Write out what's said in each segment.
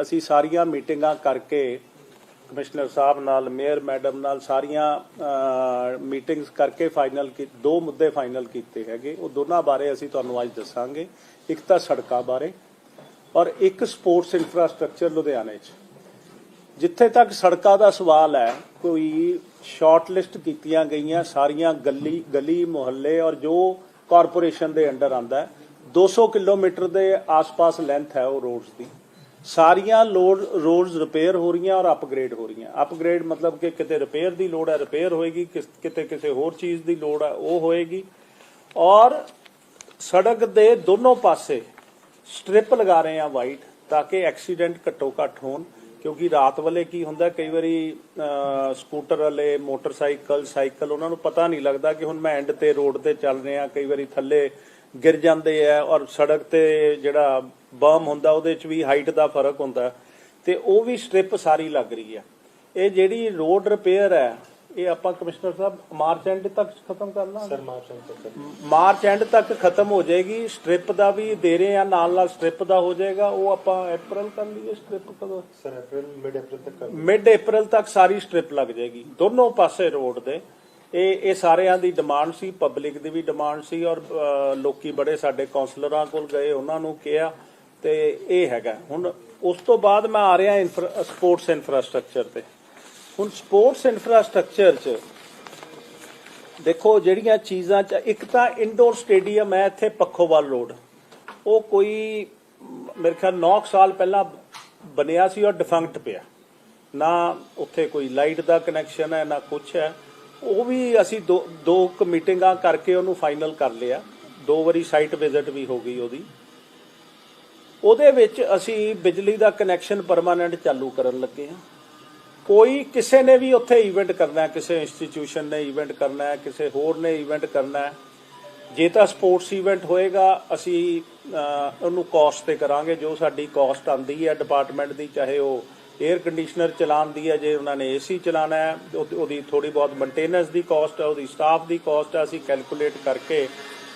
ਅਸੀਂ ਸਾਰੀਆਂ ਮੀਟਿੰਗਾਂ ਕਰਕੇ ਕਮਿਸ਼ਨਰ ਸਾਹਿਬ ਨਾਲ, ਮੇਅਰ ਮੈਡਮ ਨਾਲ ਸਾਰੀਆਂ ਮੀਟਿੰਗਸ ਕਰਕੇ ਫਾਈਨਲ ਕੀ, ਦੋ ਮੁੱਦੇ ਫਾਈਨਲ ਕੀਤੇ ਹੈਗੇ। ਉਹ ਦੋਨਾਂ ਬਾਰੇ ਅਸੀਂ ਤੁਹਾਨੂੰ ਅੱਜ ਦੱਸਾਂਗੇ। ਇੱਕ ਤਾਂ ਸੜਕਾਂ ਬਾਰੇ ਔਰ ਇੱਕ ਸਪੋਰਟਸ ਇਨਫਰਾਸਟ੍ਰਕਚਰ ਲੁਧਿਆਣੇ 'ਚ। ਜਿੱਥੇ ਤੱਕ ਸੜਕਾਂ ਦਾ ਸਵਾਲ ਹੈ, ਕੋਈ ਸ਼ਾਰਟ ਲਿਸਟ ਕੀਤੀਆਂ ਗਈਆਂ ਸਾਰੀਆਂ ਗਲੀ ਗਲੀ, ਮੁਹੱਲੇ ਔਰ ਜੋ ਕਾਰਪੋਰੇਸ਼ਨ ਦੇ ਅੰਡਰ ਆਂਦਾ ਹੈ 200 ਕਿਲੋਮੀਟਰ ਦੇ ਆਸ-ਪਾਸ ਲੈਂਥ ਹੈ ਉਹ ਰੋਡਸ ਦੀ। ਸਾਰੀਆਂ ਲੋਡ ਰੋਡਸ ਰਿਪੇਅਰ ਹੋ ਰਹੀਆਂ ਔਰ ਅਪਗ੍ਰੇਡ ਹੋ ਰਹੀਆਂ। ਅਪਗ੍ਰੇਡ ਮਤਲਬ ਕਿ ਕਿਤੇ ਰਿਪੇਅਰ ਦੀ ਲੋੜ ਹੈ ਰਿਪੇਅਰ ਹੋਏਗੀ ਕਿਤੇ ਕਿਸੇ ਹੋਰ ਚੀਜ਼ ਦੀ ਲੋੜ ਹੈ, ਉਹ ਹੋਏਗੀ। ਔਰ ਸੜਕ ਦੇ ਦੋਨੋਂ ਪਾਸੇ ਸਟ੍ਰਿਪ ਲਗਾ ਰਹੇ ਆ ਵਾਈਟ ਤਾਂ ਕਿ ਐਕਸੀਡੈਂਟ ਘੱਟੋ ਘੱਟ ਹੋਣ, ਕਿਉਂਕਿ ਰਾਤ ਵੇਲੇ ਕੀ ਹੁੰਦਾ, ਕਈ ਵਾਰੀ ਸਕੂਟਰ ਵਾਲੇ ਮੋਟਰਸਾਈਕਲ ਸਾਈਕਲ ਉਹਨਾਂ ਨੂੰ ਪਤਾ ਨਹੀਂ ਲੱਗਦਾ ਕਿ ਹੁਣ ਮੈਂ ਐਂਡ ਤੇ ਰੋਡ ਤੇ ਚੱਲ ਰਿਹਾ, ਕਈ ਵਾਰੀ ਥੱਲੇ ਗਿਰ ਜਾਂਦੇ ਆ ਔਰ ਸੜਕ ਤੇ ਜਿਹੜਾ ਬਮ ਹੁੰਦਾ ਉਹਦੇ ਚ ਵੀ ਹਾਈਟ ਦਾ ਫ਼ਰਕ ਹੁੰਦਾ। ਤੇ ਉਹ ਵੀ ਸਟ੍ਰਿਪ ਸਾਰੀ ਲੱਗ ਰਹੀ ਹੈ ਇਹ ਜਿਹੜੀ ਰੋਡ ਰਿਪੇਅਰ ਹੈ ਇਹ ਆਪਾਂ ਕਮਿਸ਼ਨਰ ਸਾਹਿਬ ਮਾਰਚ ਐਂਡ ਤੱਕ ਖਤਮ ਕਰਨਾ ਸਰ ਮਾਰਚ ਤੱਕ ਮਾਰਚ ਐਂਡ ਤੱਕ ਖਤਮ ਹੋ ਜਾਏਗੀ। ਸਟ੍ਰਿਪ ਦਾ ਵੀ ਦੇ ਰਹੇ ਆ ਨਾਲ ਨਾਲ ਸਟ੍ਰਿਪ ਦਾ ਹੋ ਜਾਏਗਾ। ਉਹ ਆਪਾਂ ਅਪ੍ਰੈਲ ਕਰ ਲਈਏ ਸਟ੍ਰਿਪ ਕਦੋਂ? ਸਰ ਅਪ੍ਰੈਲ ਮਿਡ ਅਪ੍ਰੈਲ ਤੱਕ ਮਿਡ ਅਪ੍ਰੈਲ ਤੱਕ ਸਾਰੀ ਸਟ੍ਰਿਪ ਲੱਗ ਜਾਏਗੀ। ਦੋਨੋਂ ਪਾਸੇ ਰੋਡ ਦੇ। ਇਹ ਇਹ ਸਾਰਿਆਂ ਦੀ ਡਿਮਾਂਡ ਸੀ ਪਬਲਿਕ ਦੀ ਵੀ ਡਿਮਾਂਡ ਸੀ ਔਰ ਅਹ, ਲੋਕੀ ਬੜੇ ਸਾਡੇ ਕਾਉਂਸਲਰਾਂ ਕੋਲ ਗਏ ਉਹਨਾਂ ਨੂੰ ਕਿਹਾ ਤੇ ਇਹ ਹੈਗਾ। ਹੁਣ ਉਸ ਤੋਂ ਬਾਅਦ ਮੈਂ ਆ ਰਿਹਾ ਸਪੋਰਟਸ ਇਨਫਰਾਸਟ੍ਰਕਚਰ ਤੇ। ਹੁਣ ਸਪੋਰਟਸ ਇਨਫਰਾਸਟ੍ਰਕਚਰ 'ਚ ਦੇਖੋ ਜਿਹੜੀਆਂ ਚੀਜ਼ਾਂ ਚ ਇੱਕ ਤਾਂ ਇਨਡੋਰ ਸਟੇਡੀਅਮ ਹੈ ਇੱਥੇ ਪੱਖੋਵਾਲ ਰੋਡ ਉਹ ਕੋਈ ਮੇਰੇ ਖਿਆਲ 9 ਸਾਲ ਪਹਿਲਾਂ ਬਣਿਆ ਸੀ ਔਰ ਡਿਫੰਕਟ ਪਿਆ। ਨਾ ਉੱਥੇ ਕੋਈ ਲਾਈਟ ਦਾ ਕਨੈਕਸ਼ਨ ਹੈ ਨਾ ਕੁਛ ਹੈ। ਉਹ ਵੀ ਅਸੀਂ ਦੋ ਦੋ ਮੀਟਿੰਗਾਂ ਕਰਕੇ ਉਹਨੂੰ ਫਾਈਨਲ ਕਰ ਲਿਆ। ਦੋ ਵਾਰੀ ਸਾਈਟ ਵਿਜ਼ਿਟ ਵੀ ਹੋ ਗਈ ਉਹਦੀ। ਉਹਦੇ ਵਿੱਚ ਅਸੀਂ ਬਿਜਲੀ ਦਾ ਕਨੈਕਸ਼ਨ ਪਰਮਾਨੈਂਟ ਚਾਲੂ ਕਰਨ ਲੱਗੇ ਹਾਂ। ਕੋਈ ਕਿਸੇ ਨੇ ਵੀ ਉੱਥੇ ਇਵੈਂਟ ਕਰਨਾ ਕਿਸੇ ਇੰਸਟੀਚਿਊਸ਼ਨ ਨੇ ਇਵੈਂਟ ਕਰਨਾ ਹੈ, ਕਿਸੇ ਹੋਰ ਨੇ ਇਵੈਂਟ ਕਰਨਾ ਹੈ। ਜੇ ਤਾਂ ਸਪੋਰਟਸ ਇਵੈਂਟ ਹੋਏਗਾ, ਅਸੀਂ ਉਹਨੂੰ ਕਾਸਟ ਤੇ ਕਰਾਂਗੇ। ਜੋ ਸਾਡੀ ਕਾਸਟ ਆਂਦੀ ਹੈ ਡਿਪਾਰਟਮੈਂਟ ਦੀ, ਚਾਹੇ ਉਹ 에ਅਰ ਕੰਡੀਸ਼ਨਰ ਚਲਾਉਣ ਦੀ ਹੈ ਜੇ ਉਹਨਾਂ ਨੇ ਏਸੀ ਚਲਾਉਣਾ ਹੈ ਉਹਦੀ ਥੋੜੀ ਬਹੁਤ ਮੇਨਟੇਨੈਂਸ ਦੀ ਕਾਸਟ ਹੈ, ਉਹਦੀ ਸਟਾਫ ਦੀ ਕਾਸਟ ਹੈ, ਅਸੀਂ ਕੈਲਕੂਲੇਟ ਕਰਕੇ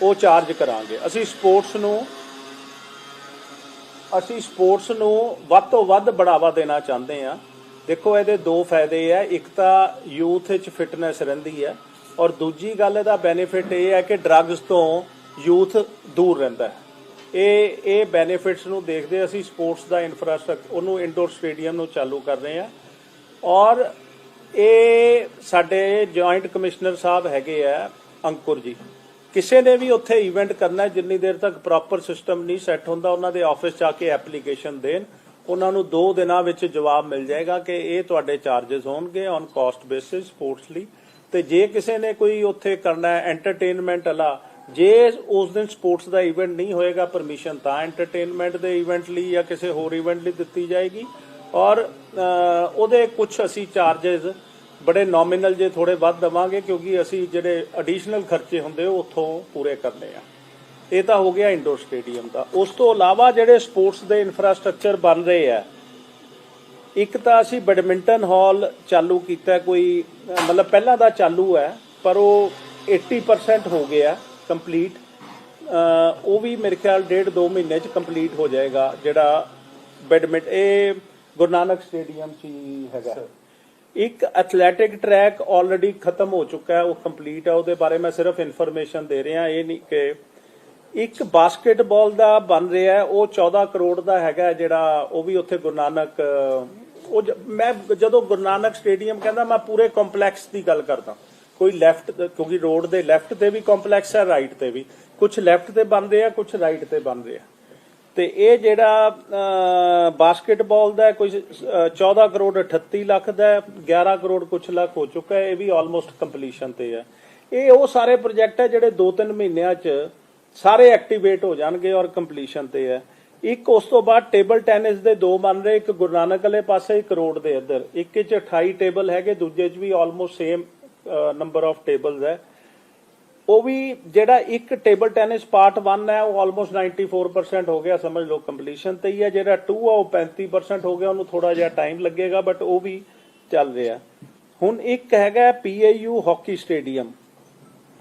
ਉਹ ਚਾਰਜ ਕਰਾਂਗੇ। ਅਸੀਂ ਸਪੋਰਟਸ ਨੂੰ ਅਸੀਂ ਸਪੋਰਟਸ ਨੂੰ ਵੱਧ ਤੋਂ ਵੱਧ ਬੜਾਵਾ ਦੇਣਾ ਚਾਹੁੰਦੇ ਹਾਂ। ਦੇਖੋ, ਇਹਦੇ ਦੋ ਫਾਇਦੇ ਆ, ਇੱਕ ਤਾਂ ਯੂਥ ਵਿੱਚ ਫਿਟਨੈਸ ਰਹਿੰਦੀ ਹੈ, ਔਰ ਦੂਜੀ ਗੱਲ ਇਹਦਾ ਬੈਨੀਫਿਟ ਇਹ ਹੈ ਕਿ ਡਰੱਗਸ ਤੋਂ ਯੂਥ ਦੂਰ ਰਹਿੰਦਾ ਹੈ। ਇਹ ਇਹ ਬੈਨੀਫਿਟਸ ਨੂੰ ਦੇਖਦੇ ਅਸੀਂ ਸਪੋਰਟਸ ਦਾ ਇਨਫਰਾਸਟ੍ਰਕਚਰ ਉਹਨੂੰ ਇਨਡੋਰ ਸਟੇਡੀਅਮ ਨੂੰ ਚਾਲੂ ਕਰ ਰਹੇ ਹਾਂ। ਔਰ ਇਹ ਸਾਡੇ ਜੁਆਇੰਟ ਕਮਿਸ਼ਨਰ ਸਾਹਿਬ ਹੈਗੇ ਆ, ਅੰਕੁਰ ਜੀ। ਕਿਸੇ ਨੇ ਵੀ ਉੱਥੇ ਇਵੈਂਟ ਕਰਨਾ ਜਿੰਨੀ ਦੇਰ ਤੱਕ ਪ੍ਰੋਪਰ ਸਿਸਟਮ ਨਹੀਂ ਸੈੱਟ ਹੁੰਦਾ, ਉਹਨਾਂ ਦੇ ਆਫਿਸ 'ਚ ਆ ਕੇ ਐਪਲੀਕੇਸ਼ਨ ਦੇਣ। ਉਹਨਾਂ ਨੂੰ 2 ਦਿਨਾਂ ਵਿੱਚ ਜਵਾਬ ਮਿਲ ਜਾਏਗਾ ਕਿ ਇਹ ਤੁਹਾਡੇ ਚਾਰजेस ਹੋਣਗੇ ਔਨ ਕਾਸਟ ਬੇਸਿਸ ਸਪੋਰਟਸ ਲਈ। ਤੇ ਜੇ ਕਿਸੇ ਨੇ ਕੋਈ ਉੱਥੇ ਕਰਨਾ ਹੈ ਐਂਟਰਟੇਨਮੈਂਟ ਵਾਲਾ ਜੇ ਉਸ ਦਿਨ ਸਪੋਰਟਸ ਦਾ ਇਵੈਂਟ ਨਹੀਂ ਹੋਏਗਾ ਪਰਮਿਸ਼ਨ ਤਾਂ ਐਂਟਰਟੇਨਮੈਂਟ ਦੇ ਇਵੈਂਟ ਲਈ ਜਾਂ ਕਿਸੇ ਹੋਰ ਇਵੈਂਟ ਲਈ ਦਿੱਤੀ ਜਾਏਗੀ। ਔਰ ਉਹਦੇ ਕੁਝ ਅਸੀਂ ਚਾਰजेस ਬੜੇ ਨੋਮੀਨਲ ਜੇ ਥੋੜੇ ਵੱਧ ਦਵਾਂਗੇ, ਕਿਉਂਕਿ ਅਸੀਂ ਜਿਹੜੇ ਐਡੀਸ਼ਨਲ ਖਰਚੇ ਹੁੰਦੇ ਉਹ ਉੱਥੋਂ ਪੂਰੇ ਕਰਨੇ ਆ। ਇਹ ਤਾਂ ਹੋ ਗਿਆ ਇੰਡੋਰ ਸਟੇਡੀਅਮ ਦਾ। ਉਸ ਤੋਂ ਇਲਾਵਾ ਜਿਹੜੇ ਸਪੋਰਟਸ ਦੇ ਇਨਫਰਾਸਟ੍ਰਕਚਰ ਬਣ ਰਹੇ ਆ, ਇੱਕ ਤਾਂ ਅਸੀਂ ਬੈਡਮਿੰਟਨ ਹਾਲ ਚਾਲੂ ਕੀਤਾ ਕੋਈ ਮਤਲਬ ਪਹਿਲਾਂ ਦਾ ਚਾਲੂ ਹੈ ਪਰ ਉਹ 80% ਹੋ ਗਿਆ। ਕੰਪਲੀਟ ਉਹ ਵੀ ਮੇਰੇ ਖਿਆਲ ਡੇਢ ਦੋ ਮਹੀਨੇ ਚ ਕੰਪਲੀਟ ਹੋ ਜਾਏਗਾ ਜਿਹੜਾ ਬੈਡਮਿੰਟ ਇਹ ਗੁਰੂ ਨਾਨਕ ਸਟੇਡੀਅਮ 'ਚ ਹੈਗਾ। ਇੱਕ ਐਥਲੈਟਿਕ ਟਰੈਕ ਆਲਰੇਡੀ ਖਤਮ ਹੋ ਚੁੱਕਾ ਹੈ ਉਹ ਕੰਪਲੀਟ ਹੈ ਉਹਦੇ ਬਾਰੇ ਮੈਂ ਸਿਰਫ ਇਨਫੋਰਮੇਸ਼ਨ ਦੇ ਰਿਹਾ ਇਹ ਨਹੀਂ ਕਿ ਇੱਕ ਬਾਸਕਟਬਾਲ ਦਾ ਬਣ ਰਿਹਾ ਹੈ ਉਹ 14 ਕਰੋੜ ਦਾ ਹੈਗਾ ਜਿਹੜਾ ਉਹ ਵੀ ਉੱਥੇ ਗੁਰੂ ਨਾਨਕ ਉਹ ਮੈਂ ਜਦੋਂ ਗੁਰੂ ਨਾਨਕ ਸਟੇਡੀਅਮ ਕਹਿੰਦਾ ਮੈਂ ਪੂਰੇ ਕੰਪਲੈਕਸ ਦੀ ਗੱਲ ਕਰਦਾ। ਕੋਈ ਲੈਫਟ ਕਿਉਂਕਿ ਰੋਡ ਦੇ ਲੈਫਟ ਤੇ ਵੀ ਕੰਪਲੈਕਸ ਹੈ ਰਾਈਟ ਤੇ ਵੀ। ਕੁਝ ਲੈਫਟ ਤੇ ਬਣ ਰਿਹਾ ਕੁਝ ਰਾਈਟ ਤੇ ਬਣ ਰਿਹਾ। ਤੇ ਇਹ ਜਿਹੜਾ ਬਾਸਕਟਬਾਲ ਦਾ ਹੈ, ਕੋਈ 14 ਕਰੋੜ 38 ਲੱਖ ਦਾ ਹੈ, 11 ਕਰੋੜ ਕੁਛ ਲੱਖ ਹੋ ਚੁੱਕਾ ਹੈ ਇਹ ਵੀ ਆਲਮੋਸਟ ਕੰਪਲੀਸ਼ਨ ਤੇ ਹੈ। ਇਹ ਉਹ ਸਾਰੇ ਪ੍ਰੋਜੈਕਟ ਹੈ ਜਿਹੜੇ 2-3 ਮਹੀਨਿਆਂ 'ਚ ਸਾਰੇ ਐਕਟੀਵੇਟ ਹੋ ਜਾਣਗੇ ਔਰ ਕੰਪਲੀਸ਼ਨ ਤੇ ਹੈ। ਇੱਕ ਉਸ ਤੋਂ ਬਾਅਦ ਟੇਬਲ ਟੈਨਿਸ ਦੇ ਦੋ ਬਣ ਰਹੇ ਇੱਕ ਗੁਰੂ ਨਾਨਕ ਵਾਲੇ ਪਾਸੇ ਇੱਕ ਰੋਡ ਦੇ ਇੱਧਰ। ਇੱਕ 'ਚ 28 ਟੇਬਲ ਹੈਗੇ ਦੂਜੇ 'ਚ ਵੀ almost same number of tables ਹੈ। ਉਹ ਵੀ ਜਿਹੜਾ ਇੱਕ ਟੇਬਲ ਟੈਨਿਸ ਪਾਰਟ 1 ਹੈ, ਉਹ ਆਲਮੋਸਟ 94% ਹੋ ਗਿਆ, ਸਮਝ ਲਓ ਕੰਪਲੀਸ਼ਨ ਤੇ ਹੀ ਹੈ। ਜਿਹੜਾ 2 ਆ, ਉਹ 35% ਹੋ ਗਿਆ, ਉਹਨੂੰ ਥੋੜਾ ਜਿਹਾ ਟਾਈਮ ਲੱਗੇਗਾ ਬਟ ਉਹ ਵੀ ਚੱਲ ਰਿਹਾ। ਹੁਣ ਇੱਕ ਹੈਗਾ ਪੀਏਯੂ ਹਾਕੀ ਸਟੇਡੀਅਮ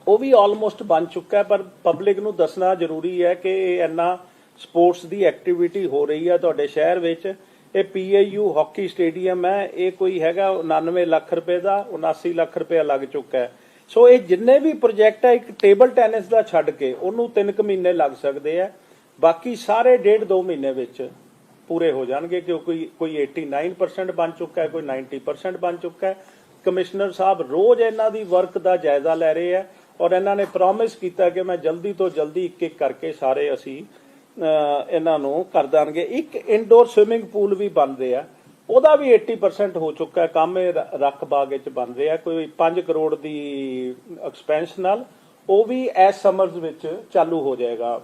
ਉਹ ਵੀ ਆਲਮੋਸਟ ਬਣ ਚੁੱਕਾ ਪਰ ਪਬਲਿਕ ਨੂੰ ਦੱਸਣਾ ਜ਼ਰੂਰੀ ਹੈ ਕਿ ਇਹ ਇੰਨਾ ਸਪੋਰਟਸ ਦੀ ਐਕਟੀਵਿਟੀ ਹੋ ਰਹੀ ਹੈ ਤੁਹਾਡੇ ਸ਼ਹਿਰ ਵਿੱਚ। ਇਹ ਪੀਏਯੂ ਹਾਕੀ ਸਟੇਡੀਅਮ ਹੈ, ਇਹ ਕੋਈ ਹੈਗਾ 99 ਲੱਖ ਰੁਪਏ ਦਾ 79 ਲੱਖ ਰੁਪਏ ਲੱਗ ਚੁੱਕਾ ਹੈ। ਸੋ ਇਹ ਜਿੰਨੇ ਵੀ ਪ੍ਰੋਜੈਕਟ ਹੈ, ਇੱਕ ਟੇਬਲ ਟੈਨਿਸ ਦਾ ਛੱਡ ਕੇ, ਉਹਨੂੰ 3 ਕੁ ਮਹੀਨੇ ਲੱਗ ਸਕਦੇ ਆ ਬਾਕੀ ਸਾਰੇ ਡੇਢ 2 ਮਹੀਨੇ ਵਿੱਚ ਪੂਰੇ ਹੋ ਜਾਣਗੇ ਕਿਉਂਕਿ ਕੋਈ 89% ਬਣ ਚੁੱਕਾ ਹੈ, ਕੋਈ 90% ਬਣ ਚੁੱਕਾ ਹੈ। ਕਮਿਸ਼ਨਰ ਸਾਹਿਬ ਰੋਜ਼ ਇਹਨਾਂ ਦੀ ਵਰਕ ਦਾ ਜਾਇਜ਼ਾ ਲੈ ਰਹੇ ਆ ਔਰ ਇਹਨਾਂ ਨੇ ਪ੍ਰੋਮਿਸ ਕੀਤਾ ਕਿ ਮੈਂ ਜਲਦੀ ਤੋਂ ਜਲਦੀ ਇੱਕ ਇੱਕ ਕਰਕੇ ਸਾਰੇ ਅਸੀਂ ਇਹਨਾਂ ਨੂੰ ਕਰ ਦਾਂਗੇ ਇੱਕ ਇਨਡੋਰ ਸਵਿਮਿੰਗ ਪੂਲ ਵੀ ਬਣ ਰਿਹਾ ਉਹਦਾ ਵੀ 80% ਹੋ ਚੁੱਕਾ ਹੈ। ਕੰਮ ਇਹ ਰੱਖ ਬਾਗ ਵਿੱਚ ਬਣ ਰਿਹਾ ਕੋਈ 5 ਕਰੋੜ ਦੀ ਐਕਸਪੈਂਸ਼ਨ ਨਾਲ ਉਹ ਵੀ ਇਸ ਸਮਰਸ ਵਿੱਚ ਚਾਲੂ ਹੋ ਜਾਏਗਾ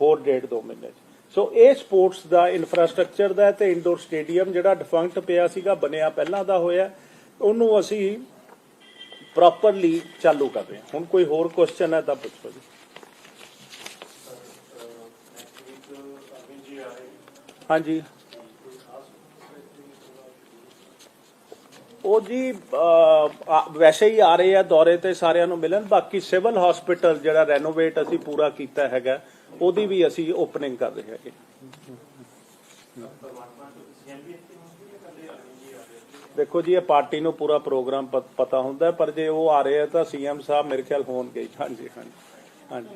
ਹੋਰ ਡੇਢ ਦੋ ਮਹੀਨੇ 'ਚ। ਸੋ ਇਹ ਸਪੋਰਟਸ ਦਾ ਇਨਫਰਾਸਟ੍ਰਕਚਰ ਦਾ ਹੈ ਤੇ ਇਨਡੋਰ ਸਟੇਡੀਅਮ ਜਿਹੜਾ ਡਿਫੰਕਟ ਪਿਆ ਸੀਗਾ, ਬਣਿਆ ਪਹਿਲਾਂ ਦਾ ਹੋਇਆ, ਉਹਨੂੰ ਅਸੀਂ ਪ੍ਰੋਪਰਲੀ ਚਾਲੂ ਕਰ ਰਹੇ ਹਾਂ। ਹੁਣ ਕੋਈ ਹੋਰ ਕੁਐਸਚਨ ਹੈ ਤਾਂ ਪੁੱਛੋ ਜੀ। ਹਾਂਜੀ। ਉਹ ਜੀ ਵੈਸੇ ਹੀ ਆ ਰਹੇ ਆ ਦੌਰੇ ਤੇ ਸਾਰਿਆਂ ਨੂੰ ਮਿਲਣ। ਬਾਕੀ ਸਿਵਲ ਹਸਪੀਟਲ ਜਿਹੜਾ ਰੈਨੋਵੇਟ ਅਸੀਂ ਪੂਰਾ ਕੀਤਾ ਹੈਗਾ, ਉਹਦੀ ਵੀ ਅਸੀਂ ਓਪਨਿੰਗ ਕਰ ਰਹੇ ਹੈਗੇ। ਦੇਖੋ ਜੀ, ਇਹ ਪਾਰਟੀ ਨੂੰ ਪੂਰਾ ਪ੍ਰੋਗਰਾਮ ਪਤਾ ਹੁੰਦਾ, ਪਰ ਜੇ ਉਹ ਆ ਰਹੇ ਆ ਤਾਂ ਸੀਐਮ ਸਾਹਿਬ ਮੇਰੇ ਖਿਆਲ ਹੋਣਗੇ ਹਾਂਜੀ ਹਾਂਜੀ ਹਾਂਜੀ।